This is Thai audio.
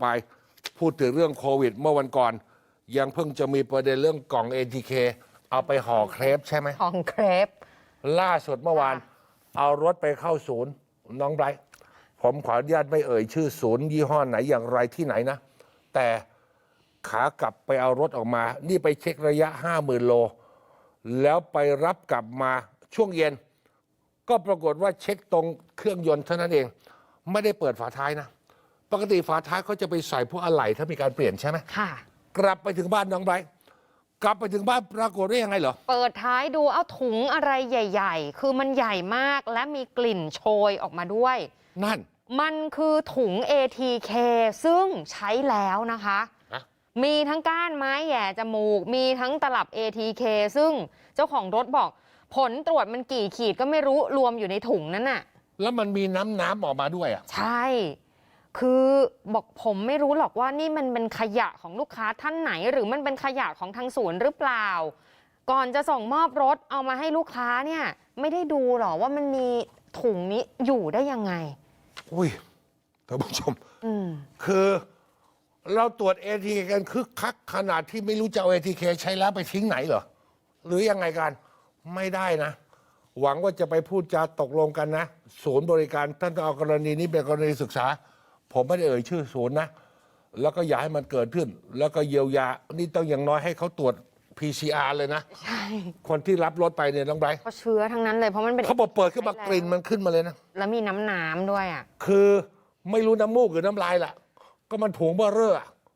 ไปพูดถึงเรื่องโควิดเมื่อวันก่อน ยังเพิ่งจะมีประเด็นเรื่องกล่อง ATK เอาไปห่อเครปใช่ไหมของเครป ล่าสุดเมื่อวาน เอารถไปเข้าศูนย์ น้องไบรท์ผมขออนุญาตไม่เอ่ยชื่อศูนย์ ยี่ห้อไหนอย่างไรที่ไหนนะ แต่ขากลับไปเอารถออกมา นี่ไปเช็คระยะ 50,000 โล แล้วไปรับกลับมาช่วงเย็น ก็ปรากฏว่าเช็คตรงเครื่องยนต์เท่านั้นเอง ไม่ได้เปิดฝาท้ายนะ ปกติฝาท้ายเขาจะไปใส่พวกอะไหล่ถ้ามีการเปลี่ยนใช่ไหมค่ะ กลับไปถึงบ้านน้องไบรท์กลับไปถึงบ้านปรากฏว่ายังไงเหรอ เปิดท้ายดูเอาถุงอะไรใหญ่ ๆ คือมันใหญ่มากและมีกลิ่นโชยออกมาด้วย นั่น มันคือถุง ATK ซึ่งใช้แล้วนะคะ ฮะ มีทั้งก้านไม้แหย่จมูก มีทั้งตลับ ATK ซึ่งเจ้าของรถบอก ผลตรวจมันกี่ขีดก็ไม่รู้รวมอยู่ในถุงนั้นน่ะ แล้วมันมีน้ำน้ำออกมาด้วยอะ ใช่ คือบอกผมไม่รู้หรอกว่านี่มันเป็นขยะของลูกค้าท่านไหน หรือมันเป็นขยะของทางศูนย์หรือเปล่า ก่อนจะส่งมอบรถเอามาให้ลูกค้าเนี่ย ไม่ได้ดูหรอว่ามันมีถุงนี้อยู่ได้ยังไง อุ้ยท่านผู้ชมอืมคือเราตรวจ ATK กันคึกคักขนาดที่ไม่รู้จะเอา ATK ใช้แล้วไปทิ้งไหนเหรอ หรือยังไงกัน ไม่ได้นะ หวังว่าจะไปพูดจาตกลงกันนะ ศูนย์บริการท่านต้องเอากรณีนี้เป็นกรณีศึกษา ผมไม่ได้เอ่ยชื่อศูนย์นะ แล้วก็อย่าให้มันเกิดขึ้น แล้วก็เยียวยา นี่ต้องอย่างน้อยให้เขาตรวจ PCR เลยนะ ใช่คนที่รับรถไปเนี่ยน้องไบรท์เพราะเชื้อทั้งนั้นเลยเพราะมันเป็นเขาบอกเปิดขึ้นมากลิ่นมันขึ้นมาเลยนะ แล้วมีน้ำน้ำด้วยอะ คือไม่รู้น้ำมูกหรือน้ำลายล่ะ ก็มันถุงเบอร์เร่ออะ